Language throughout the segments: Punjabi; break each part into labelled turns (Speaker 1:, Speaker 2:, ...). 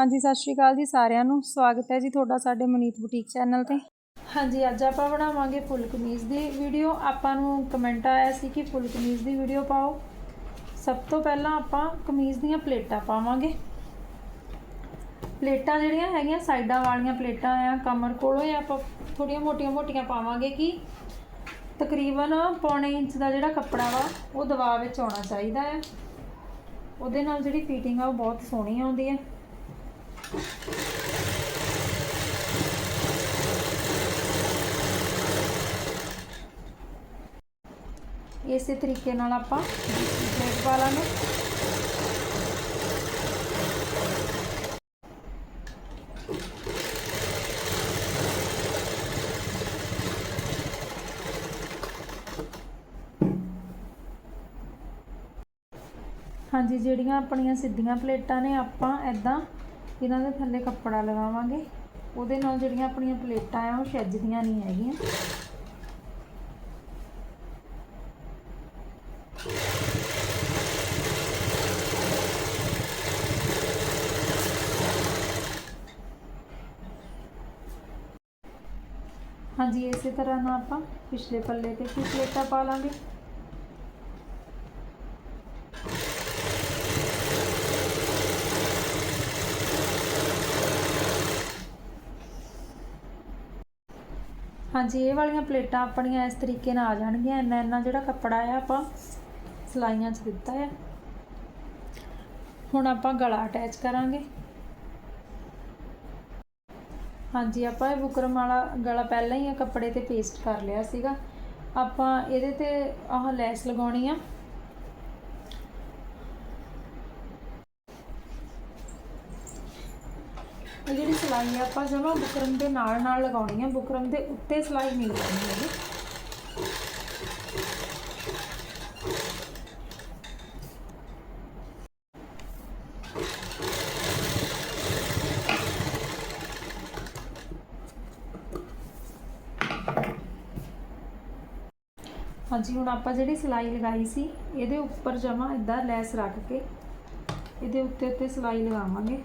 Speaker 1: ਹਾਂਜੀ, ਸਤਿ ਸ਼੍ਰੀ ਅਕਾਲ ਜੀ ਸਾਰਿਆਂ ਨੂੰ। ਸਵਾਗਤ ਹੈ ਜੀ ਤੁਹਾਡਾ ਸਾਡੇ ਮਨੀਤ ਬੁਟੀਕ ਚੈਨਲ ਤੇ। ਹਾਂਜੀ, ਅੱਜ ਆਪਾਂ ਬਣਾਵਾਂਗੇ ਫੁੱਲ ਕਮੀਜ਼ ਦੀ ਵੀਡੀਓ। ਆਪਾਂ ਨੂੰ ਕਮੈਂਟ ਆਇਆ ਸੀ ਕਿ ਫੁੱਲ ਕਮੀਜ਼ ਦੀ ਵੀਡੀਓ ਪਾਓ। ਸਭ ਤੋਂ ਪਹਿਲਾਂ ਆਪਾਂ ਕਮੀਜ਼ ਦੀਆਂ ਪਲੇਟਾਂ ਪਾਵਾਂਗੇ। ਪਲੇਟਾਂ ਜਿਹੜੀਆਂ ਹੈਗੀਆਂ, ਸਾਈਡਾਂ ਵਾਲੀਆਂ ਪਲੇਟਾਂ ਆ, ਕਮਰ ਕੋਲੋਂ ਹੀ ਆਪਾਂ ਥੋੜੀਆਂ ਮੋਟੀਆਂ-ਮੋਟੀਆਂ ਪਾਵਾਂਗੇ ਕਿ ਤਕਰੀਬਨ ਪੌਣੇ ਇੰਚ ਦਾ ਜਿਹੜਾ ਕੱਪੜਾ ਵਾ, ਉਹ ਦਬਾਅ ਵਿੱਚ ਆਉਣਾ ਚਾਹੀਦਾ ਹੈ ਉਹਦੇ ਨਾਲ ਜਿਹੜੀ ਫਿਟਿੰਗ ਆ, ਉਹ ਬਹੁਤ ਸੋਹਣੀ ਆਉਂਦੀ ਹੈ ਇਸੇ ਤਰੀਕੇ ਨਾਲ ਆਪਾਂ ਦੂਸਰੀ ਪਲੇਟ ਪਾ ਲਾਂਗੇ ਹਾਂਜੀ, ਜਿਹੜੀਆਂ ਆਪਣੀਆਂ ਸਿੱਧੀਆਂ ਪਲੇਟਾਂ ਨੇ, ਆਪਾਂ ਐਦਾਂ ਇਹਨਾਂ ਦੇ ਥੱਲੇ ਕੱਪੜਾ ਲਗਾਵਾਂਗੇ, ਉਹਦੇ ਨਾਲ ਜਿਹੜੀਆਂ ਆਪਣੀਆਂ ਪਲੇਟਾਂ ਆ, ਉਹ ਛੱਜਦੀਆਂ ਨਹੀਂ ਹੈਗੀਆਂ। ਹਾਂਜੀ, ਇਸੇ ਤਰ੍ਹਾਂ ਨਾਲ ਆਪਾਂ ਪਿਛਲੇ ਪੱਲੇ ਤੇ ਵੀ ਪਲੇਟਾਂ ਪਾ ਲਾਂਗੇ। ਹਾਂਜੀ, ਇਹ ਵਾਲੀਆਂ ਪਲੇਟਾਂ ਆਪਣੀਆਂ ਇਸ ਤਰੀਕੇ ਨਾਲ ਆ ਜਾਣਗੀਆਂ। ਇੰਨਾ ਇੰਨਾ ਜਿਹੜਾ ਕੱਪੜਾ ਆ, ਆਪਾਂ ਸਲਾਈਆਂ 'ਚ ਦਿੱਤਾ ਆ। ਹੁਣ ਆਪਾਂ ਗਲਾ ਅਟੈਚ ਕਰਾਂਗੇ। ਹਾਂਜੀ, ਆਪਾਂ ਇਹ ਬੁਕਰਮ ਵਾਲਾ ਗਲਾ ਪਹਿਲਾਂ ਹੀ ਆ ਕੱਪੜੇ ਤੇ ਪੇਸਟ ਕਰ ਲਿਆ ਸੀਗਾ। ਆਪਾਂ ਇਹਦੇ ਤੇ ਆਹ ਲੈਸ ਲਗਾਉਣੀ ਆ। ਇਹ ਜਿਹੜੀ ਸਿਲਾਈ ਆ, ਆਪਾਂ ਜਮਾ ਬੁਕਰਮ ਦੇ ਨਾਲ ਨਾਲ ਲਗਾਉਣੀ ਹੈ ਬੁਕਰਮ ਦੇ ਉੱਤੇ ਸਿਲਾਈ ਨਹੀਂ ਲਗਾਉਣੀ ਹੈਗੀ। ਹਾਂਜੀ, ਹੁਣ ਆਪਾਂ ਜਿਹੜੀ ਸਿਲਾਈ ਲਗਾਈ ਸੀ, ਇਹਦੇ ਉੱਪਰ ਜਮਾ ਇਦਾਂ ਲੈਸ ਰੱਖ ਕੇ ਇਹਦੇ ਉੱਤੇ ਉੱਤੇ ਸਿਲਾਈ ਲਗਾਵਾਂਗੇ।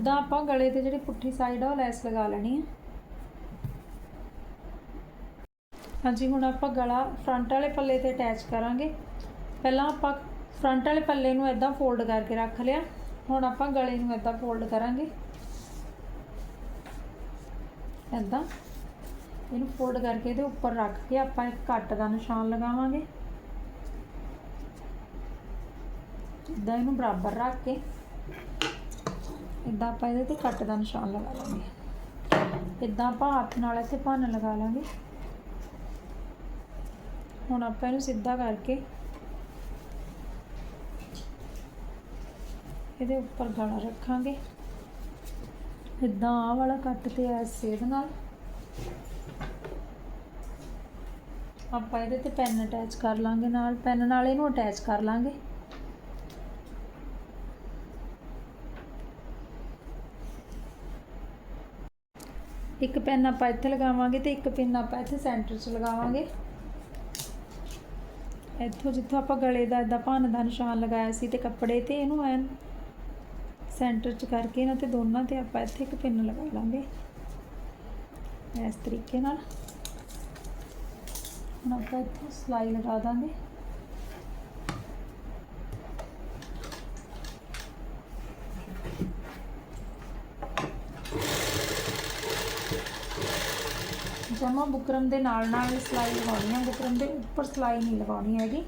Speaker 1: ਇਦਾਂ ਆਪਾਂ ਗਲੇ ਤੇ ਜਿਹੜੀ ਪੁੱਠੀ ਸਾਈਡ ਆ, ਉਹ ਲੈਸ ਲਗਾ ਲੈਣੀ ਹੈ ਹਾਂਜੀ, ਹੁਣ ਆਪਾਂ ਗਲਾ ਫਰੰਟ ਵਾਲੇ ਪੱਲੇ ਤੇ ਅਟੈਚ ਕਰਾਂਗੇ। ਪਹਿਲਾਂ ਆਪਾਂ ਫਰੰਟ ਵਾਲੇ ਪੱਲੇ ਨੂੰ ਇਦਾਂ ਫੋਲਡ ਕਰਕੇ ਰੱਖ ਲਿਆ। ਹੁਣ ਆਪਾਂ ਗਲੇ ਨੂੰ ਇਦਾਂ ਫੋਲਡ ਕਰਾਂਗੇ। ਇਦਾਂ ਇਹਨੂੰ ਫੋਲਡ ਕਰਕੇ ਇਹਦੇ ਉੱਪਰ ਰੱਖ ਕੇ ਆਪਾਂ ਇੱਕ ਕੱਟ ਦਾ ਨਿਸ਼ਾਨ ਲਗਾਵਾਂਗੇ। ਇਦਾਂ ਇਹਨੂੰ ਬਰਾਬਰ ਰੱਖ ਕੇ। ਇਦਾਂ ਆਪਾਂ ਇਹਦੇ ਤੇ ਕੱਟ ਦਾ ਨਿਸ਼ਾਨ ਲਗਾ ਲਾਂਗੇ। ਇਦਾਂ ਆਪਾਂ ਹੱਥ ਨਾਲ ਇੱਥੇ ਭੰਨ ਲਗਾ ਲਾਂਗੇ। ਹੁਣ ਆਪਾਂ ਇਹਨੂੰ ਸਿੱਧਾ ਕਰਕੇ ਇਹਦੇ ਉੱਪਰ ਗਲਾ ਰੱਖਾਂਗੇ। ਇਦਾਂ ਆਹ ਵਾਲਾ ਕੱਟ ਤੇ ਐ ਸੇਧ ਨਾਲ। ਆਪਾਂ ਇਹਦੇ ਤੇ ਪੈਨ ਅਟੈਚ ਕਰ ਲਾਂਗੇ ਨਾਲ। ਪੈਨ ਨਾਲ ਇਹਨੂੰ ਅਟੈਚ ਕਰ ਲਾਂਗੇ। ਇੱਕ ਪੈਨ ਆਪਾਂ ਇੱਥੇ ਲਗਾਵਾਂਗੇ ਤੇ ਇੱਕ ਪਿੰਨ ਆਪਾਂ ਇੱਥੇ ਸੈਂਟਰ 'ਚ ਲਗਾਵਾਂਗੇ। ਇੱਥੋਂ ਜਿੱਥੋਂ ਆਪਾਂ ਗਲੇ ਦਾ ਇਦਾਂ ਭੰਨ ਦਾ ਨਿਸ਼ਾਨ ਲਗਾਇਆ ਸੀ ਤੇ ਕੱਪੜੇ ਤੇ ਇਹਨੂੰ ਐਨ ਸੈਂਟਰ 'ਚ ਕਰਕੇ ਇਹਨਾਂ ਤੇ ਦੋਨਾਂ ਤੇ ਆਪਾਂ ਇੱਥੇ ਇੱਕ ਪਿੰਨ ਲਗਾ ਲਾਂਗੇ। ਇਸ ਤਰੀਕੇ ਨਾਲ। ਹੁਣ ਆਪਾਂ ਇੱਥੋਂ ਸਲਾਈ ਲਗਾ ਦਾਂਗੇ। ਜਮਾ ਬੁਕਰਮ ਦੇ ਨਾਲ ਨਾਲ ਸਿਲਾਈ ਲਗਾਉਣੀ ਹੈ ਬੁਕਰਮ ਦੇ ਉੱਪਰ ਸਿਲਾਈ ਨਹੀਂ ਲਗਾਉਣੀ ਹੈਗੀ।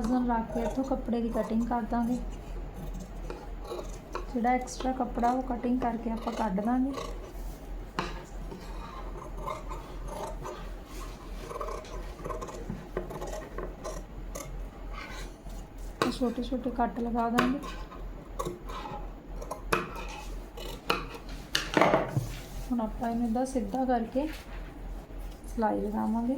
Speaker 1: ਮਾਰਜਨ ਰੱਖ ਕੇ ਇੱਥੋਂ ਕੱਪੜੇ ਦੀ ਕਟਿੰਗ ਕਰ ਦਾਂਗੇ। ਜਿਹੜਾ ਐਕਸਟਰਾ ਕੱਪੜਾ ਉਹ ਕਟਿੰਗ ਕਰਕੇ ਆਪਾਂ ਕੱਢ ਦਾਂਗੇ। ਛੋਟੇ ਛੋਟੇ ਕੱਟ ਲਗਾ ਦਾਂਗੇ। ਹੁਣ ਆਪਾਂ ਇਹਨੂੰ ਇਦਾਂ ਸਿੱਧਾ ਕਰਕੇ ਸਿਲਾਈ ਲਗਾਵਾਂਗੇ।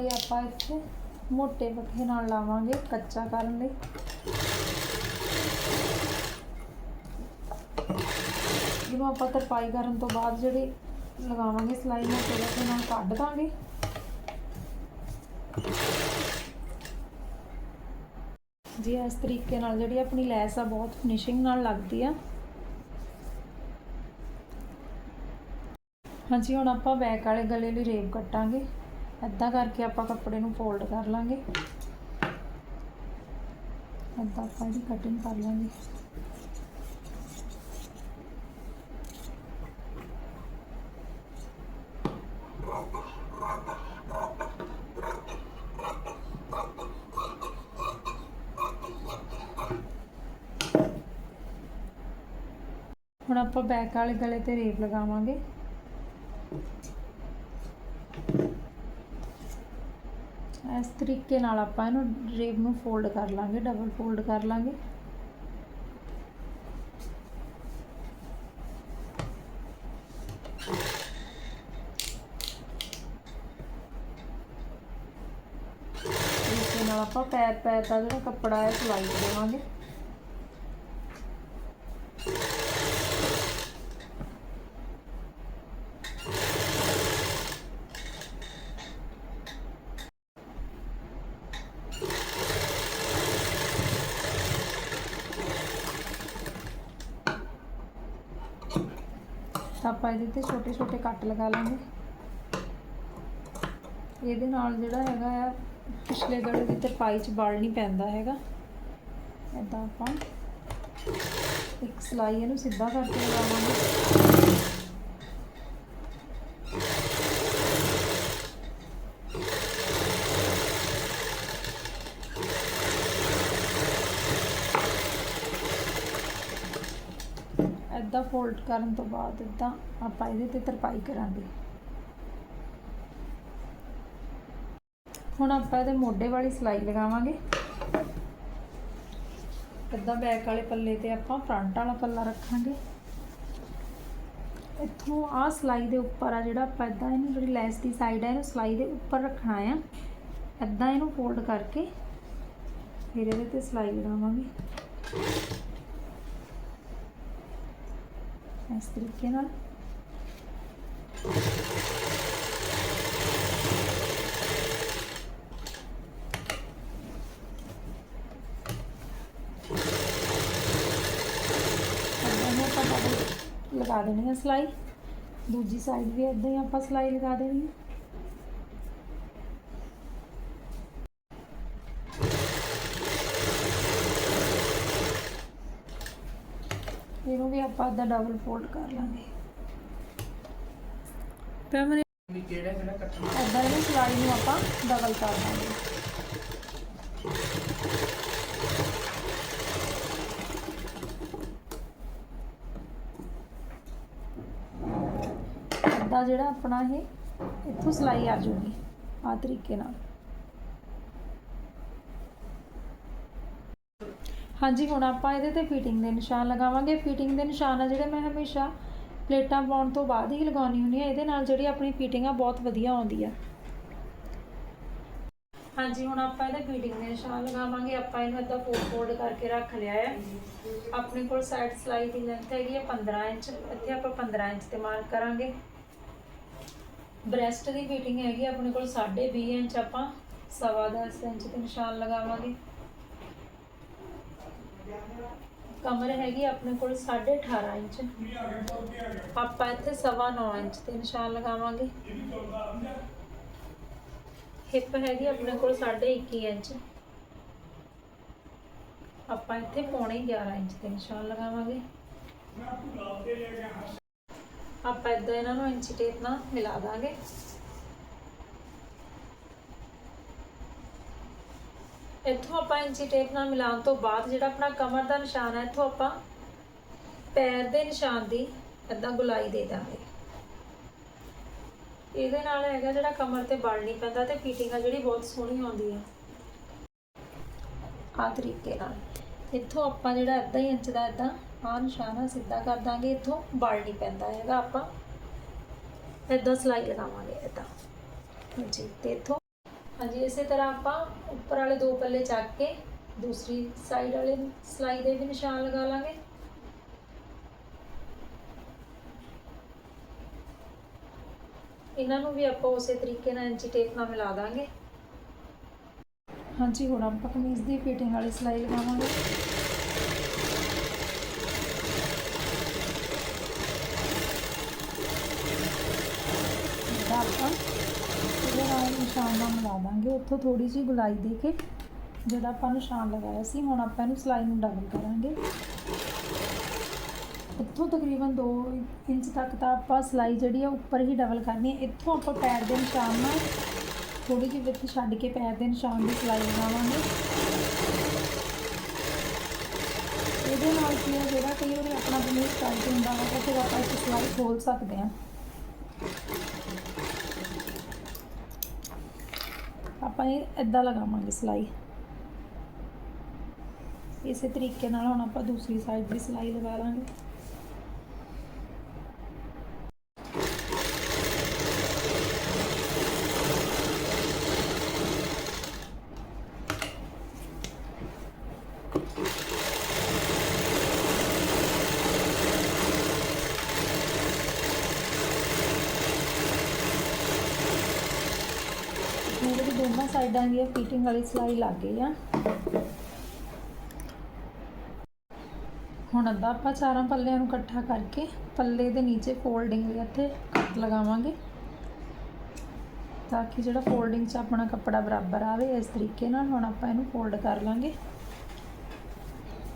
Speaker 1: ਇੱਕ ਆਪਾਂ ਇੱਥੇ। ਮੋਟੇ ਪੱਖੇ ਨਾਲ ਲਾਵਾਂਗੇ ਕੱਚਾ ਕਰਨ ਲਈ। ਜਿਹਨੂੰ ਆਪਾਂ ਤਰਪਾਈ ਕਰਨ ਤੋਂ ਬਾਅਦ ਜਿਹੜੀ ਲਗਾਵਾਂਗੇ ਸਿਲਾਈ ਮੋਟੇ ਪੱਖੇ ਨਾਲ ਕੱਢ ਦਾਂਗੇ। ਜੀ, ਇਸ ਤਰੀਕੇ ਨਾਲ ਜਿਹੜੀ ਆਪਣੀ ਲੈਸ ਆ, ਬਹੁਤ ਫਿਨਿਸ਼ਿੰਗ ਨਾਲ ਲੱਗਦੀ ਆ। ਹਾਂਜੀ, ਹੁਣ ਆਪਾਂ ਬੈਕ ਵਾਲੇ ਗਲੇ ਲਈ ਰੇਪ ਕੱਟਾਂਗੇ। ਏਦਾਂ ਕਰਕੇ ਆਪਾਂ ਕੱਪੜੇ ਨੂੰ ਫੋਲਡ ਕਰ ਲਾਂਗੇ। ਏਦਾਂ ਆਪਾਂ ਇਹਦੀ ਕਟਿੰਗ ਕਰ ਲਾਂਗੇ। ਹੁਣ ਆਪਾਂ ਬੈਕ ਵਾਲੇ ਗਲੇ ਤੇ ਰੇਪ ਲਗਾਵਾਂਗੇ ਇਸ ਤਰੀਕੇ ਨਾਲ ਆਪਾਂ ਇਹਨੂੰ ਰੇਪ ਨੂੰ ਫੋਲਡ ਕਰ ਲਾਂਗੇ ਡਬਲ ਫੋਲਡ ਕਰ ਲਾਂਗੇ। ਇਸ ਨਾਲ ਆਪਾਂ ਪੈਰ ਪੈਰ ਦਾ ਜਿਹੜਾ ਕੱਪੜਾ ਹੈ, ਸਿਲਾਈ ਦੇਵਾਂਗੇ ਆਪਾਂ ਇਹਦੇ ਤੇ ਛੋਟੇ ਛੋਟੇ ਕੱਟ ਲਗਾ ਲਾਂਗੇ। ਇਹਦੇ ਨਾਲ ਜਿਹੜਾ ਹੈਗਾ ਆ, ਪਿਛਲੇ ਗਲੇ ਦੀ ਤਰਪਾਈ 'ਚ ਬਲ ਨਹੀਂ ਪੈਂਦਾ ਹੈਗਾ। ਇਦਾਂ ਆਪਾਂ ਇੱਕ ਸਲਾਈ ਇਹਨੂੰ ਸਿੱਧਾ ਕਰਕੇ ਲਗਾਵਾਂਗੇ ਇਦਾਂ ਫੋਲਡ ਕਰਨ ਤੋਂ ਬਾਅਦ ਇਦਾਂ ਆਪਾਂ ਇਹਦੇ ਤੇ ਤਰਪਾਈ ਕਰਾਂਗੇ। ਹੁਣ ਆਪਾਂ ਇਹਦੇ ਮੋਢੇ ਵਾਲੀ ਸਿਲਾਈ ਲਗਾਵਾਂਗੇ। ਇਦਾਂ ਬੈਕ ਵਾਲੇ ਪੱਲੇ ਤੇ ਆਪਾਂ ਫਰੰਟ ਵਾਲਾ ਪੱਲਾ ਰੱਖਾਂਗੇ। ਇੱਥੋਂ ਆਹ ਸਿਲਾਈ ਦੇ ਉੱਪਰ ਆ ਜਿਹੜਾ ਆਪਾਂ ਇਦਾਂ ਇਹਨੂੰ ਜਿਹੜੀ ਲੈਸ ਦੀ ਸਾਈਡ ਹੈ ਇਹਨੂੰ ਸਿਲਾਈ ਦੇ ਉੱਪਰ ਰੱਖਣਾ ਆ। ਇਦਾਂ ਇਹਨੂੰ ਫੋਲਡ ਕਰਕੇ ਫਿਰ ਇਹਦੇ ਤੇ ਸਿਲਾਈ ਲਗਾਵਾਂਗੇ। ਇਸ ਤਰੀਕੇ ਨਾਲ ਆਪਾਂ ਡਬਲ ਲਗਾ ਦੇਣੀ ਹੈ ਸਿਲਾਈ ਦੂਜੀ ਸਾਈਡ ਵੀ ਇਦਾਂ ਹੀ ਆਪਾਂ ਸਿਲਾਈ ਲਗਾ ਦੇਣੀ ਹੈ ਇਹਨੂੰ ਵੀ ਆਪਾਂ ਇਦਾਂ ਡਬਲ ਫੋਲਡ ਕਰ ਲਾਂਗੇ। ਤੇ ਮੈਂ
Speaker 2: ਵੀ ਕਿਹੜਾ ਕਿਹੜਾ ਕੱਟਣਾ?
Speaker 1: ਇਦਾਂ ਇਹਨੂੰ ਸਿਲਾਈ ਨੂੰ ਆਪਾਂ ਡਬਲ ਕਰ ਦਾਂਗੇ ਇਦਾਂ ਜਿਹੜਾ ਆਪਣਾ ਇਹ ਇੱਥੋਂ ਸਿਲਾਈ ਆ ਜੂਗੀ ਆ ਤਰੀਕੇ ਨਾਲ। ਹਾਂਜੀ, ਹੁਣ ਆਪਾਂ ਇਹਦੇ ਤੇ ਫਿਟਿੰਗ ਦੇ ਨਿਸ਼ਾਨ ਲਗਾਵਾਂਗੇ। ਫਿਟਿੰਗ ਦੇ ਨਿਸ਼ਾਨ ਆ ਜਿਹੜੇ ਮੈਂ ਹਮੇਸ਼ਾ ਪਲੇਟਾਂ ਪਾਉਣ ਤੋਂ ਬਾਅਦ ਹੀ ਲਗਾਉਣੀ ਹੁੰਦੀ ਆ ਇਹਦੇ ਨਾਲ ਜਿਹੜੀ ਆਪਣੀ ਫਿਟਿੰਗ ਆ ਬਹੁਤ ਵਧੀਆ ਆਉਂਦੀ ਆ। ਹਾਂਜੀ, ਹੁਣ ਆਪਾਂ ਇਹਦੇ ਫਿਟਿੰਗ ਦੇ ਨਿਸ਼ਾਨ ਲਗਾਵਾਂਗੇ। ਆਪਾਂ ਇਹਨੂੰ ਇਦਾਂ ਫੋਲਡ ਫੋਲਡ ਕਰਕੇ ਰੱਖ ਲਿਆ ਹੈ ਆਪਣੇ ਕੋਲ ਸਾਈਡ ਸਲਾਈ ਦੀ ਲੈਂਥ ਹੈਗੀ ਹੈ 15 ਇੰਚ। ਇੱਥੇ ਆਪਾਂ 15 ਇੰਚ ਤੇ ਮਾਰਕ ਕਰਾਂਗੇ। ਬ੍ਰੈਸਟ ਦੀ ਫਿਟਿੰਗ ਹੈਗੀ ਆਪਣੇ ਕੋਲ 20.5 ਇੰਚ ਆਪਾਂ ਸਵਾ ਦਸ ਇੰਚ ਤੇ ਨਿਸ਼ਾਨ ਲਗਾਵਾਂਗੇ। ਕਮਰ ਹੈਗੀ ਆਪਣੇ ਕੋਲ 18.5 ਇੰਚ। ਆਪਾਂ ਇੱਥੇ 9.5 ਇੰਚ ਤੇ ਨਿਸ਼ਾਨ ਲਗਾਵਾਂਗੇ। ਹਿੱਪ ਹੈਗੀ ਆਪਣੇ ਕੋਲ 21 ਇੰਚ। ਆਪਾਂ ਇੱਥੇ ਪੌਣੇ 11 ਇੰਚ ਤੇ ਨਿਸ਼ਾਨ ਲਗਾਵਾਂਗੇ। ਆਪਾਂ ਇਦਾਂ ਇਹਨਾਂ ਨੂੰ ਇੰਚੀ ਟੇਪ ਨਾਲ ਮਿਲਾ ਦਾਂਗੇ। ਇੱਥੋਂ ਆਪਾਂ ਇੰਚੀ ਟੇਪ ਨਾਲ ਮਿਲਾਉਣ ਤੋਂ ਬਾਅਦ ਜਿਹੜਾ ਆਪਣਾ ਕਮਰ ਦਾ ਨਿਸ਼ਾਨ ਹੈ, ਇੱਥੋਂ ਆਪਾਂ ਪੈਰ ਦੇ ਨਿਸ਼ਾਨ ਦੀ ਇਦਾਂ ਗੁਲਾਈ ਦੇ ਦਾਂਗੇ। ਇਹਦੇ ਨਾਲ ਹੈਗਾ ਜਿਹੜਾ ਕਮਰ ਤੇ ਬਲ ਨਹੀਂ ਪੈਂਦਾ ਤੇ ਫਿਟਿੰਗ ਆ ਜਿਹੜੀ ਬਹੁਤ ਸੋਹਣੀ ਆਉਂਦੀ ਹੈ ਆ ਤਰੀਕੇ ਨਾਲ। ਇੱਥੋਂ ਆਪਾਂ ਜਿਹੜਾ ਅੱਧਾ ਹੀ ਇੰਚ ਦਾ ਇਦਾਂ ਆ ਨਿਸ਼ਾਨਾ ਸਿੱਧਾ ਕਰ ਦਾਂਗੇ। ਇੱਥੋਂ ਬਲ ਨਹੀਂ ਪੈਂਦਾ ਹੈਗਾ, ਆਪਾਂ ਇਦਾਂ ਸਲਾਈ ਲਗਾਵਾਂਗੇ, ਇਦਾਂ। ਹਾਂਜੀ, ਤੇ ਇੱਥੋਂ ਹਾਂਜੀ, ਇਸੇ ਤਰ੍ਹਾਂ ਆਪਾਂ ਉੱਪਰ ਵਾਲੇ ਦੋ ਪੱਲੇ ਚੱਕ ਕੇ ਦੂਸਰੀ ਸਾਈਡ ਵਾਲੇ ਸਲਾਈ ਦੇ ਵੀ ਨਿਸ਼ਾਨ ਲਗਾ ਲਾਂਗੇ। ਇਹਨਾਂ ਨੂੰ ਵੀ ਆਪਾਂ ਉਸੇ ਤਰੀਕੇ ਨਾਲ ਇੰਚੀ ਟੇਪ ਨਾਲ ਮਿਲਾ ਦਾਂਗੇ। ਹਾਂਜੀ, ਹੁਣ ਆਪਾਂ ਕਮੀਜ਼ ਦੀ ਫਿਟਿੰਗ ਵਾਲੀ ਸਲਾਈ ਲਗਾਵਾਂਗੇ ਇਹਦਾ ਆਪਾਂ ਨਿਸ਼ਾਨ ਨਾਲ ਮਿਲਾ ਦਾਂਗੇ। ਉੱਥੋਂ ਥੋੜੀ ਜਿਹੀ ਗੁਲਾਈ ਦੇ ਕੇ ਜਿਹੜਾ ਆਪਾਂ ਨਿਸ਼ਾਨ ਲਗਾਇਆ ਸੀ, ਹੁਣ ਆਪਾਂ ਇਹਨੂੰ ਸਲਾਈ ਨੂੰ ਡਬਲ ਕਰਾਂਗੇ। ਇੱਥੋਂ ਤਕਰੀਬਨ 2 ਇੰਚ ਤੱਕ ਤਾਂ ਆਪਾਂ ਸਲਾਈ ਜਿਹੜੀ ਆ, ਉੱਪਰ ਹੀ ਡਬਲ ਕਰਨੀ ਹੈ। ਇੱਥੋਂ ਆਪਾਂ ਪੈਰ ਦੇ ਨਿਸ਼ਾਨ ਨਾਲ ਥੋੜੀ ਜਿਹੀ ਵਿੱਚ ਛੱਡ ਕੇ ਪੈਰ ਦੇ ਨਿਸ਼ਾਨ ਦੀ ਸਲਾਈ ਲਗਾਵਾਂਗੇ ਇਹਦੇ ਨਾਲ ਕੀ ਹੈ ਜਿਹੜਾ ਕਈ ਵਾਰੀ ਆਪਣਾ ਕਮੀਜ਼ ਟਾਈਟ ਹੁੰਦਾ ਵਾ, ਤਾਂ ਫਿਰ ਆਪਾਂ ਇਸ ਸਲਾਈ ਖੋਲ ਸਕਦੇ ਹਾਂ। ਆਪਾਂ ਇਹ ਇਦਾਂ ਲਗਾਵਾਂਗੇ ਸਲਾਈ। ਇਸੇ ਤਰੀਕੇ ਨਾਲ ਹੁਣ ਆਪਾਂ ਦੂਸਰੀ ਸਾਈਡ ਦੀ ਸਲਾਈ ਲਗਾ ਲਾਂਗੇ। ਮੇਰੇ ਵੀ ਦੋਨਾਂ ਸਾਈਡਾਂ ਦੀ ਫਿਟਿੰਗ ਵਾਲੀ ਸਲਾਈ ਲੱਗ ਗਈ ਆ। ਹੁਣ ਅੱਧਾ ਆਪਾਂ ਚਾਰਾਂ ਪੱਲਿਆਂ ਨੂੰ ਇਕੱਠਾ ਕਰਕੇ ਪੱਲੇ ਦੇ ਨੀਚੇ ਫੋਲਡਿੰਗ ਲਈ ਇੱਥੇ ਕੱਟ ਲਗਾਵਾਂਗੇ। ਤਾਂ ਕਿ ਜਿਹੜਾ ਫੋਲਡਿੰਗ 'ਚ ਆਪਣਾ ਕੱਪੜਾ ਬਰਾਬਰ ਆਵੇ, ਇਸ ਤਰੀਕੇ ਨਾਲ ਹੁਣ ਆਪਾਂ ਇਹਨੂੰ ਫੋਲਡ ਕਰ ਲਾਂਗੇ।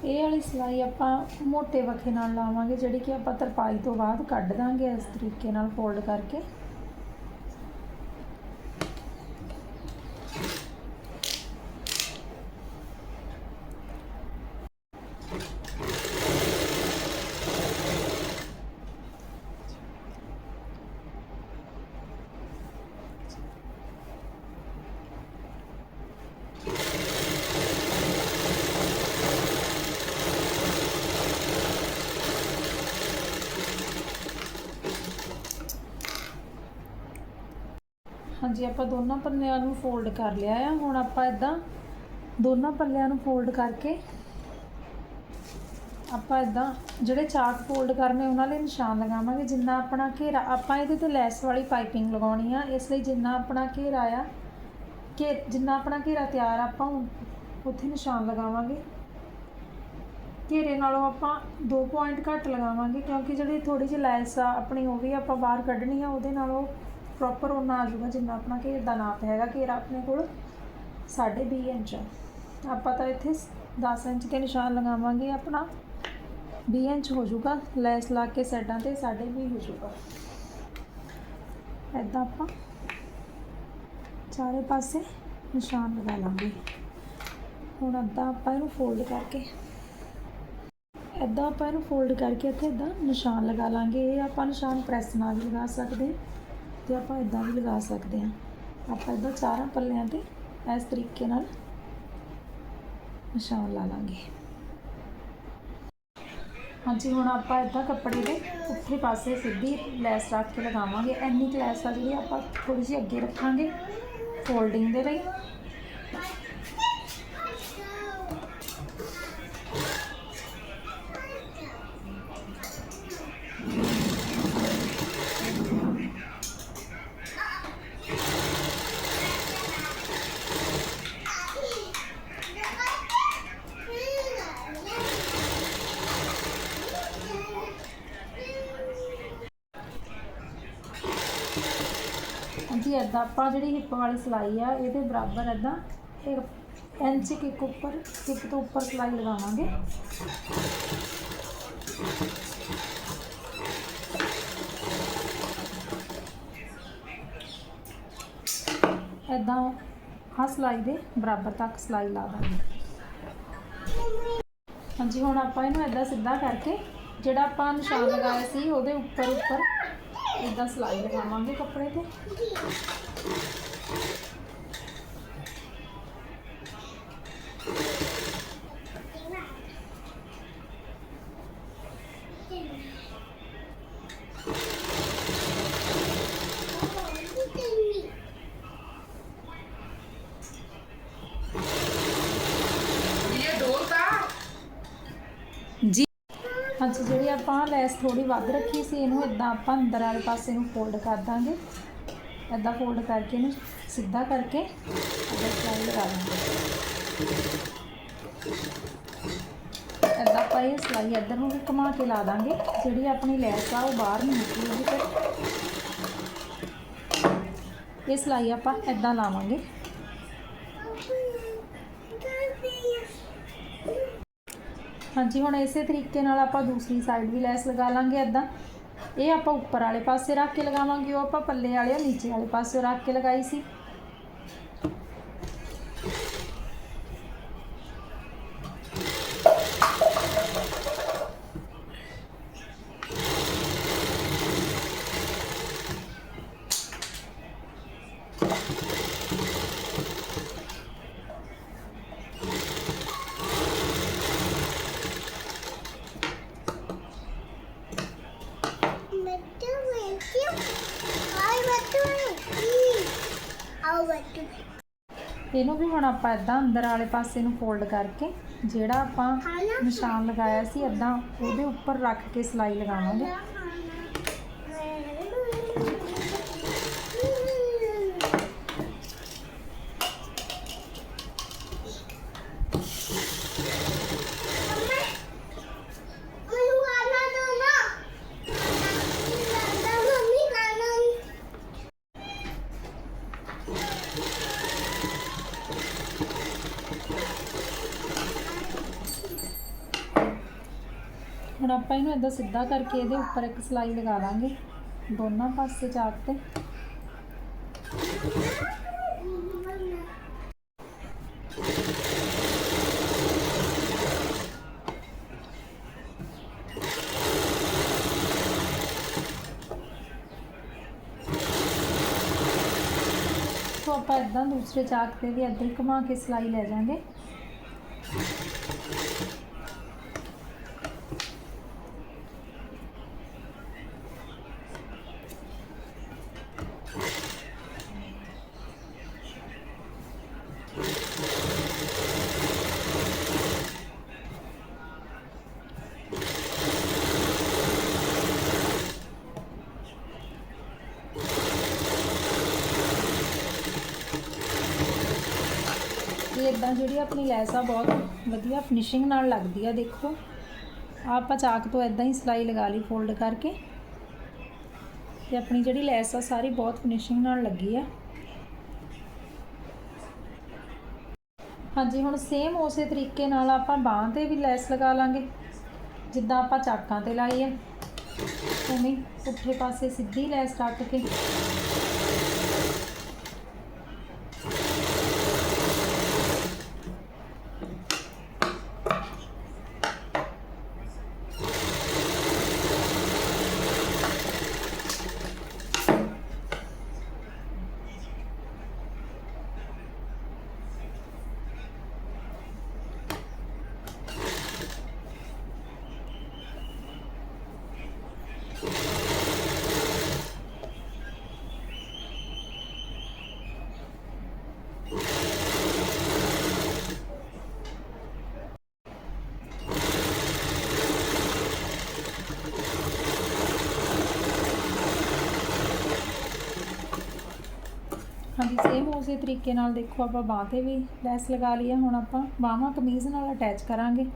Speaker 1: ਇਹ ਵਾਲੀ ਸਲਾਈ ਆਪਾਂ ਮੋਟੇ ਵਖੇ ਨਾਲ ਲਾਵਾਂਗੇ, ਜਿਹੜੀ ਕਿ ਆਪਾਂ ਤਰਪਾਈ ਤੋਂ ਬਾਅਦ ਕੱਢ ਦਾਂਗੇ ਇਸ ਤਰੀਕੇ ਨਾਲ ਫੋਲਡ ਕਰਕੇ। ਹਾਂਜੀ, ਆਪਾਂ ਦੋਨਾਂ ਪੱਲਿਆਂ ਨੂੰ ਫੋਲਡ ਕਰ ਲਿਆ ਆ। ਹੁਣ ਆਪਾਂ ਇਦਾਂ ਦੋਨਾਂ ਪੱਲਿਆਂ ਨੂੰ ਫੋਲਡ ਕਰਕੇ ਆਪਾਂ ਇਦਾਂ ਜਿਹੜੇ ਚਾਰ ਫੋਲਡ ਕਰਨੇ ਉਹਨਾਂ ਲਈ ਨਿਸ਼ਾਨ ਲਗਾਵਾਂਗੇ, ਜਿੰਨਾ ਆਪਣਾ ਘੇਰਾ ਆਪਾਂ ਇਹਦੇ ਤੇ ਲੈਸ ਵਾਲੀ ਪਾਈਪਿੰਗ ਲਗਾਉਣੀ ਆ। ਇਸ ਲਈ ਜਿੰਨਾ ਆਪਣਾ ਘੇਰਾ ਆ ਕਿ ਜਿੰਨਾ ਆਪਣਾ ਘੇਰਾ ਤਿਆਰ ਆਪਾਂ ਉੱਥੇ ਨਿਸ਼ਾਨ ਲਗਾਵਾਂਗੇ। ਘੇਰੇ ਨਾਲੋਂ ਆਪਾਂ 2 ਪੁਆਇੰਟ ਘੱਟ ਲਗਾਵਾਂਗੇ, ਕਿਉਂਕਿ ਜਿਹੜੀ ਥੋੜੀ ਜਿਹੀ ਲੈਸ ਆ, ਆਪਣੀ ਉਹ ਵੀ ਆਪਾਂ ਬਾਹਰ ਕੱਢਣੀ ਆ, ਉਹਦੇ ਨਾਲੋਂ ਪ੍ਰੋਪਰ ਉਹਨਾਂ ਆ ਜਾਊਗਾ ਜਿੰਨਾ ਆਪਣਾ ਘੇਰ ਦਾ ਨਾਪ ਹੈਗਾ, ਘੇਰ ਆਪਣੇ ਕੋਲ 20.5 ਇੰਚ ਆਪਾਂ ਤਾਂ ਇੱਥੇ 10 ਇੰਚ ਤੇ ਨਿਸ਼ਾਨ ਲਗਾਵਾਂਗੇ, ਆਪਣਾ 20 ਇੰਚ ਹੋ ਜਾਊਗਾ, ਲੈਸ ਲਾ ਕੇ ਸਾਈਡਾਂ ਤੇ 2.5 ਹੋ ਜਾਊਗਾ। ਐਦਾਂ ਆਪਾਂ ਚਾਰੇ ਪਾਸੇ ਨਿਸ਼ਾਨ ਲਗਾ ਲਾਂਗੇ। ਹੁਣ ਅੱਧਾ ਆਪਾਂ ਇਹਨੂੰ ਫੋਲਡ ਕਰਕੇ ਐਦਾਂ ਆਪਾਂ ਇਹਨੂੰ ਫੋਲਡ ਕਰਕੇ ਇੱਥੇ ਇਦਾਂ ਨਿਸ਼ਾਨ ਲਗਾ ਲਾਂਗੇ। ਇਹ ਆਪਾਂ ਨਿਸ਼ਾਨ ਪ੍ਰੈਸ ਨਾਲ ਵੀ ਲਗਾ ਸਕਦੇ ਤੇ ਆਪਾਂ ਇਦਾਂ ਵੀ ਲਗਾ ਸਕਦੇ ਹਾਂ। ਆਪਾਂ ਇਦਾਂ ਚਾਰਾਂ ਪੱਲਿਆਂ ਤੇ ਇਸ ਤਰੀਕੇ ਨਾਲ ਨਿਸ਼ਾਨ ਲਾ ਲਾਂਗੇ। ਹਾਂਜੀ, ਹੁਣ ਆਪਾਂ ਇਦਾਂ ਕੱਪੜੇ ਦੇ ਉੱਥੇ ਪਾਸੇ ਸਿੱਧੀ ਲੈਸ ਰੱਖ ਕੇ ਲਗਾਵਾਂਗੇ। ਐਨੀ ਕੁ ਲੈਸ ਆ ਜਿਹੜੀ ਆਪਾਂ ਥੋੜੀ ਜਿਹੀ ਅੱਗੇ ਰੱਖਾਂਗੇ ਫੋਲਡਿੰਗ ਦੇ ਲਈ। ਆਪਾਂ ਜਿਹੜੀ ਹਿੱਪ ਵਾਲੀ ਸਿਲਾਈ ਆ, ਇਹਦੇ ਬਰਾਬਰ ਐਦਾਂ ਇੱਕ ਇੰਚ ਕਿੱਕ ਉੱਪਰ ਕਿੱਕ ਤੋਂ ਉੱਪਰ ਸਿਲਾਈ ਲਗਾਵਾਂਗੇ। ਐਦਾਂ ਹਾਂ ਸਿਲਾਈ ਦੇ ਬਰਾਬਰ ਤੱਕ ਸਿਲਾਈ ਲਾ ਦਾਂਗੇ। ਹਾਂਜੀ, ਹੁਣ ਆਪਾਂ ਇਹਨੂੰ ਐਦਾਂ ਸਿੱਧਾ ਕਰਕੇ ਜਿਹੜਾ ਆਪਾਂ ਨਿਸ਼ਾਨ ਲਗਾਇਆ ਸੀ, ਉਹਦੇ ਉੱਪਰ ਉੱਪਰ ਐਦਾਂ ਸਿਲਾਈ ਲਗਾਵਾਂਗੇ ਕੱਪੜੇ ਤੇ। ਹਾਂਜੀ, ਜਿਹੜੀ ਆਪਾਂ ਲੈਸ ਥੋੜੀ ਵੱਧ ਰੱਖੀ ਸੀ, ਇਹਨੂੰ ਇਦਾਂ ਆਪਾਂ ਅੰਦਰ ਵਾਲੇ ਪਾਸੇ ਨੂੰ ਫੋਲਡ ਕਰ ਦਾਂਗੇ। ਇਦਾਂ ਫੋਲਡ ਕਰਕੇ ਇਹਨੂੰ ਸਿੱਧਾ ਕਰਕੇ ਇਦਾਂ ਸਿਲਾਈ ਲਗਾ ਦਾਂਗੇ। ਇਦਾਂ ਆਪਾਂ ਇਹ ਸਿਲਾਈ ਇੱਧਰ ਨੂੰ ਵੀ ਘੁਮਾ ਕੇ ਲਾ ਦਾਂਗੇ। ਜਿਹੜੀ ਆਪਣੀ ਲੈਸ ਆ, ਉਹ ਬਾਹਰ ਨਹੀਂ ਨਿਕਲੇਗੀ ਫਿਰ ਇਹ ਸਿਲਾਈ ਆਪਾਂ ਇਦਾਂ ਲਾਵਾਂਗੇ। ਹਾਂਜੀ, ਹੁਣ ਇਸੇ ਤਰੀਕੇ ਨਾਲ ਆਪਾਂ ਦੂਸਰੀ ਸਾਈਡ ਵੀ ਲੈਸ ਲਗਾ ਲਾਂਗੇ ਇਦਾਂ ਇਹ ਆਪਾਂ ਉੱਪਰ ਵਾਲੇ ਪਾਸੇ ਰੱਖ ਕੇ ਲਗਾਵਾਂਗੇ, ਉਹ ਆਪਾਂ ਪੱਲੇ ਵਾਲੇ ਨੀਚੇ ਵਾਲੇ ਪਾਸੇ ਰੱਖ ਕੇ ਲਗਾਈ ਸੀ। ਇਹਨੂੰ ਵੀ ਹੁਣ ਆਪਾਂ ਇਦਾਂ ਅੰਦਰ ਵਾਲੇ ਪਾਸੇ ਨੂੰ ਫੋਲਡ ਕਰਕੇ ਜਿਹੜਾ ਆਪਾਂ ਨਿਸ਼ਾਨ ਲਗਾਇਆ ਸੀ ਇਦਾਂ ਉਹਦੇ ਉੱਪਰ ਰੱਖ ਕੇ ਸਿਲਾਈ ਲਗਾਵਾਂਗੇ। ਹੁਣ ਆਪਾਂ ਇਹਨੂੰ ਇਦਾਂ ਸਿੱਧਾ ਕਰਕੇ ਇਹਦੇ ਉੱਪਰ ਇੱਕ ਸਿਲਾਈ ਲਗਾ ਦਾਂਗੇ। ਦੋਨਾਂ ਪਾਸੇ ਚਾਕ ਤੇ। ਸੋ ਆਪਾਂ ਇਦਾਂ ਦੂਸਰੇ ਚਾਕ ਤੇ ਵੀ ਇਦਾਂ ਹੀ ਘੁਮਾ ਕੇ ਸਿਲਾਈ ਲੈ ਜਾਾਂਗੇ। ਇਹ ਜਿਹੜੀ ਆਪਣੀ ਲੈਸ ਆ, ਬਹੁਤ ਵਧੀਆ ਫਿਨਿਸ਼ਿੰਗ ਨਾਲ ਲੱਗਦੀ ਆ, ਦੇਖੋ। ਆਹ ਆਪਾਂ ਚਾਕ ਤੋਂ ਇਦਾਂ ਹੀ ਸਿਲਾਈ ਲਗਾ ਲਈ ਫੋਲਡ ਕਰਕੇ। ਤੇ ਆਪਣੀ ਜਿਹੜੀ ਲੈਸ ਆ, ਸਾਰੀ ਬਹੁਤ ਫਿਨਿਸ਼ਿੰਗ ਨਾਲ ਲੱਗੀ ਆ। ਹਾਂਜੀ, ਹੁਣ ਸੇਮ ਉਸੇ ਤਰੀਕੇ ਨਾਲ ਆਪਾਂ ਬਾਹਾਂ ਤੇ ਵੀ ਲੈਸ ਲਗਾ ਲਾਂਗੇ। ਜਿੱਦਾਂ ਆਪਾਂ ਚਾਕਾਂ ਤੇ ਲਾਈ ਹੈ ਉਵੇਂ ਹੀ ਪੁੱਠੇ ਪਾਸੇ ਸਿੱਧੀ ਲੈਸ ਕੱਟ ਕੇ। ਹਾਂਜੀ ਸੇਮ ਉਸੇ ਤਰੀਕੇ ਨਾਲ ਦੇਖੋ ਆਪਾਂ ਬਾਂਹ ਤੇ ਵੀ ਲੈਸ ਲਗਾ ਲਈ ਹੈ ਹੁਣ ਆਪਾਂ ਬਾਹਾਂ ਕਮੀਜ਼ ਨਾਲ ਅਟੈਚ ਕਰਾਂਗੇ।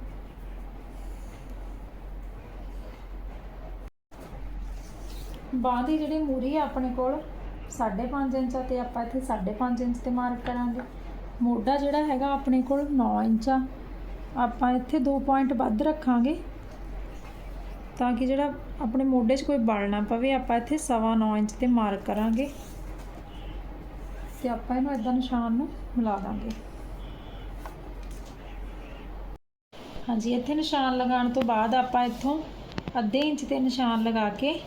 Speaker 1: ਬਾਂਹ ਦੀ ਜਿਹੜੀ ਮੂਰੀ ਆ ਆਪਣੇ ਕੋਲ 5.5 ਇੰਚ ਆ ਤੇ ਆਪਾਂ ਇੱਥੇ 5.5 ਇੰਚ ਤੇ ਮਾਰਕ ਕਰਾਂਗੇ। ਮੋਢਾ ਜਿਹੜਾ ਹੈਗਾ ਆਪਣੇ ਕੋਲ 9 ਇੰਚ ਆ। ਆਪਾਂ ਇੱਥੇ 2 ਪੁਆਇੰਟ ਵੱਧ ਰੱਖਾਂਗੇ ਤਾਂ ਕਿ ਜਿਹੜਾ ਆਪਣੇ ਮੋਢੇ 'ਚ ਕੋਈ ਬਲ ਨਾ ਪਵੇ, ਆਪਾਂ ਇੱਥੇ 9.5 ਇੰਚ ਤੇ ਮਾਰਕ ਕਰਾਂਗੇ। ਤੇ ਆਪਾਂ ਇਹਨੂੰ ਇਦਾਂ ਨਿਸ਼ਾਨ ਨੂੰ ਮਿਲਾ ਦਾਂਗੇ। ਹਾਂਜੀ, ਇੱਥੇ ਨਿਸ਼ਾਨ ਲਗਾਉਣ ਤੋਂ ਬਾਅਦ ਆਪਾਂ ਇੱਥੋਂ ਅੱਧੇ ਇੰਚ ਤੇ ਨਿਸ਼ਾਨ ਲਗਾ ਕੇ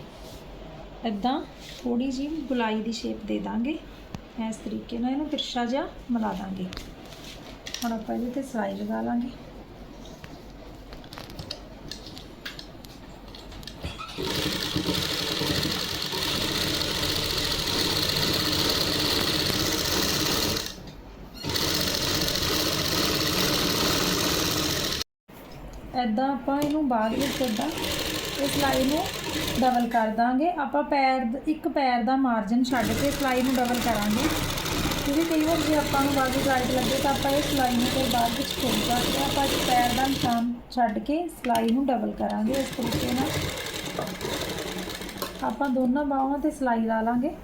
Speaker 1: ਇਦਾਂ ਥੋੜੀ ਜੀ ਗੁਲਾਈ ਦੀ ਸ਼ੇਪ ਦੇ ਦਾਂਗੇ। ਇਸ ਤਰੀਕੇ ਨਾਲ ਇਹਨੂੰ ਤਿਰਛਾ ਜਿਹਾ ਮਿਲਾ ਦਾਂਗੇ। ਹੁਣ ਆਪਾਂ ਇਹਦੇ ਤੇ ਸਲਾਈ ਲਗਾ ਲਾਂਗੇ। ਐਦਾਂ ਆਪਾਂ ਇਹਨੂੰ ਬਾਅਦ ਵਿੱਚ ਇਦਾਂ ਇਹ ਸਿਲਾਈ ਨੂੰ ਡਬਲ ਕਰ ਦਾਂਗੇ। ਆਪਾਂ ਪੈਰ ਇੱਕ ਪੈਰ ਦਾ ਮਾਰਜਨ ਛੱਡ ਕੇ ਸਿਲਾਈ ਨੂੰ ਡਬਲ ਕਰਾਂਗੇ। ਕਿਉਂਕਿ ਕਈ ਵਾਰ ਜੇ ਆਪਾਂ ਨੂੰ ਬਾਜ਼ੂ ਟਾਈਟ ਲੱਗੇ ਤਾਂ ਆਪਾਂ ਇਹ ਸਿਲਾਈ ਨੂੰ ਫਿਰ ਬਾਅਦ ਵਿੱਚ ਖੋਲ ਸਕਦੇ ਹਾਂ। ਆਪਾਂ ਪੈਰ ਦਾ ਨਿਸ਼ਾਨ ਛੱਡ ਕੇ ਸਿਲਾਈ ਨੂੰ ਡਬਲ ਕਰਾਂਗੇ ਇਸ ਤਰੀਕੇ ਨਾਲ। ਆਪਾਂ ਦੋਨਾਂ ਬਾਹਾਂ ਤੇ ਸਿਲਾਈ ਲਾ ਲਾਂਗੇ।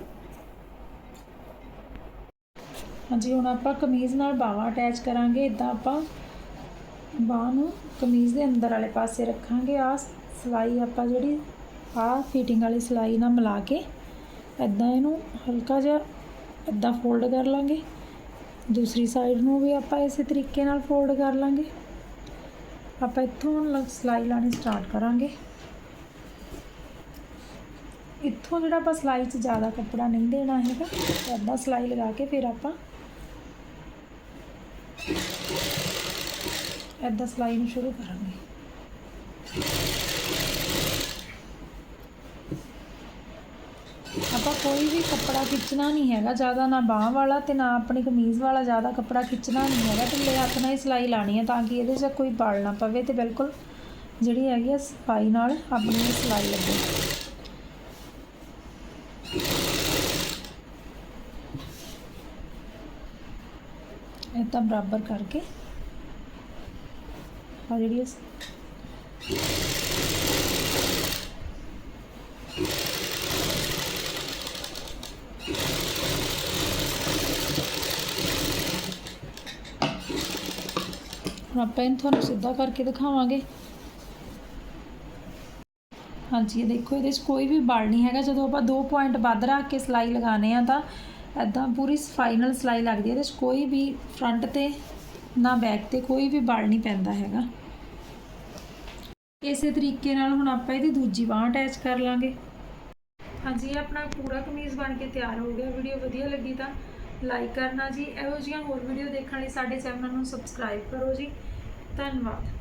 Speaker 1: ਹਾਂਜੀ, ਹੁਣ ਆਪਾਂ ਕਮੀਜ਼ ਨਾਲ ਬਾਹਾਂ ਅਟੈਚ ਕਰਾਂਗੇ। ਇਦਾਂ ਆਪਾਂ ਬਾਹ ਨੂੰ ਕਮੀਜ਼ ਦੇ ਅੰਦਰ ਵਾਲੇ ਪਾਸੇ ਰੱਖਾਂਗੇ। ਆ ਸਿਲਾਈ ਆਪਾਂ ਜਿਹੜੀ ਆ ਫਿਟਿੰਗ ਵਾਲੀ ਸਿਲਾਈ ਨਾਲ ਮਿਲਾ ਕੇ ਇਦਾਂ ਇਹਨੂੰ ਹਲਕਾ ਜਿਹਾ ਇਦਾਂ ਫੋਲਡ ਕਰ ਲਾਂਗੇ। ਦੂਸਰੀ ਸਾਈਡ ਨੂੰ ਵੀ ਆਪਾਂ ਇਸੇ ਤਰੀਕੇ ਨਾਲ ਫੋਲਡ ਕਰ ਲਾਂਗੇ। ਆਪਾਂ ਇੱਥੋਂ ਹੁਣ ਲ- ਸਿਲਾਈ ਲਾਣੀ ਸਟਾਰਟ ਕਰਾਂਗੇ। ਇੱਥੋਂ ਜਿਹੜਾ ਆਪਾਂ ਸਿਲਾਈ 'ਚ ਜ਼ਿਆਦਾ ਕੱਪੜਾ ਨਹੀਂ ਦੇਣਾ ਹੈਗਾ ਇਦਾਂ ਸਿਲਾਈ ਲਗਾ ਕੇ ਫਿਰ ਆਪਾਂ ਇੱਦਾਂ ਸਿਲਾਈ ਨੂੰ ਸ਼ੁਰੂ ਕਰਾਂਗੇ। ਆਪਾਂ ਕੋਈ ਵੀ ਕੱਪੜਾ ਖਿੱਚਣਾ ਨਹੀਂ ਹੈਗਾ, ਜ਼ਿਆਦਾ ਨਾ ਬਾਹ ਵਾਲਾ ਤੇ ਨਾ ਆਪਣੀ ਕਮੀਜ਼ ਵਾਲਾ ਜ਼ਿਆਦਾ ਕੱਪੜਾ ਖਿੱਚਣਾ ਨਹੀਂ ਹੈਗਾ ਢਿੱਲੇ ਹੱਥ ਨਾਲ ਹੀ ਸਿਲਾਈ ਲਾਣੀ ਹੈ ਤਾਂ ਕਿ ਇਹਦੇ 'ਚ ਕੋਈ ਬਲ ਨਾ ਪਵੇ ਤੇ ਬਿਲਕੁਲ ਜਿਹੜੀ ਹੈਗੀ ਆ ਸਫ਼ਾਈ ਨਾਲ ਆਪਣੀ ਇਹ ਸਿਲਾਈ ਲੱਗੇ। ਇਹ ਤਾਂ ਬਰਾਬਰ ਕਰਕੇ ਆ ਜਿਹੜੀ ਹੁਣ ਆਪਾਂ ਇਹਨੂੰ ਤੁਹਾਨੂੰ ਸਿੱਧਾ ਕਰਕੇ ਦਿਖਾਵਾਂਗੇ। ਹਾਂਜੀ, ਇਹ ਦੇਖੋ, ਇਹਦੇ 'ਚ ਕੋਈ ਵੀ ਬਲ ਨਹੀਂ ਹੈਗਾ। ਜਦੋਂ ਆਪਾਂ 2 ਪੁਆਇੰਟ ਵੱਧ ਰੱਖ ਕੇ ਸਿਲਾਈ ਲਗਾਉਂਦੇ ਆ ਤਾਂ ਐਦਾਂ ਪੂਰੀ ਸਫ਼ਾਈ ਨਾਲ ਸਿਲਾਈ ਲੱਗਦੀ ਹੈ। ਇਹਦੇ 'ਚ ਕੋਈ ਵੀ ਫਰੰਟ ਤੇ ਨਾ ਬੈਗ ਤੇ ਕੋਈ ਵੀ ਬਲ ਨਹੀਂ ਪੈਂਦਾ ਹੈਗਾ। ਇਸੇ ਤਰੀਕੇ ਨਾਲ ਹੁਣ ਆਪਾਂ ਇਹਦੀ ਦੂਜੀ ਬਾਹ ਅਟੈਚ ਕਰ ਲਾਂਗੇ। ਹਾਂਜੀ, ਇਹ ਆਪਣਾ ਪੂਰਾ ਕਮੀਜ਼ ਬਣ ਕੇ ਤਿਆਰ ਹੋ ਗਿਆ। ਵੀਡੀਓ ਵਧੀਆ ਲੱਗੀ ਤਾਂ ਲਾਈਕ ਕਰਨਾ ਜੀ। ਇਹੋ ਜਿਹੀਆਂ ਹੋਰ ਵੀਡੀਓ ਦੇਖਣ ਲਈ ਸਾਡੇ ਚੈਨਲ ਨੂੰ ਸਬਸਕ੍ਰਾਈਬ ਕਰੋ ਜੀ। ਧੰਨਵਾਦ।